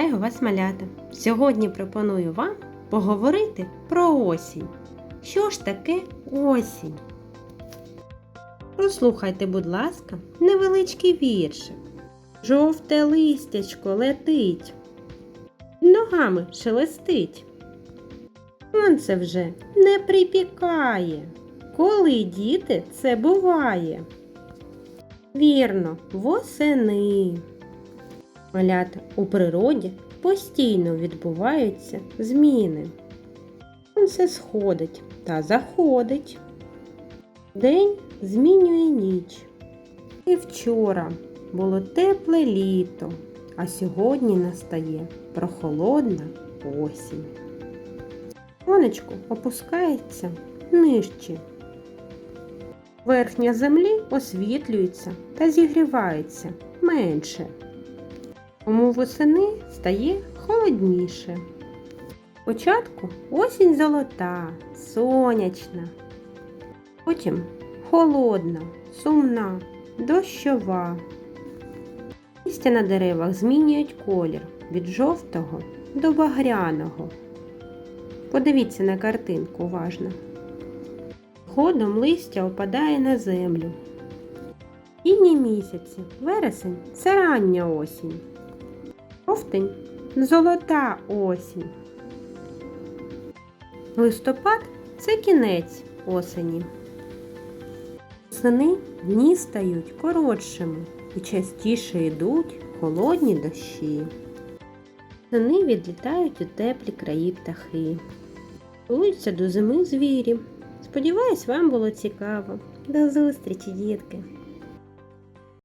Вітаю вас, малята! Сьогодні пропоную вам поговорити про осінь. Що ж таке осінь? Прослухайте, будь ласка, невеличкий віршик. Жовте листячко летить, ногами шелестить. Сонце вже не припікає. Коли діти це буває? Вірно, восени. Малята у природі постійно відбуваються зміни. Сонце сходить та заходить. День змінює ніч. І вчора було тепле літо, а сьогодні настає прохолодна осінь. Сонечко опускається нижче. Верхня землі освітлюється та зігрівається менше. Тому восени стає холодніше. Спочатку осінь золота, сонячна, потім холодна, сумна, дощова. Листя на деревах змінюють колір від жовтого до багряного. Подивіться на картинку уважно. Ходом листя опадає на землю. Інні місяці, вересень це рання осінь. Жовтень золота осінь. Листопад це кінець осені. Восени дні стають коротшими і частіше йдуть холодні дощі. Восени відлітають у теплі краї птахи. Готуються до зими звірі. Сподіваюсь, вам було цікаво. До зустрічі, дітки!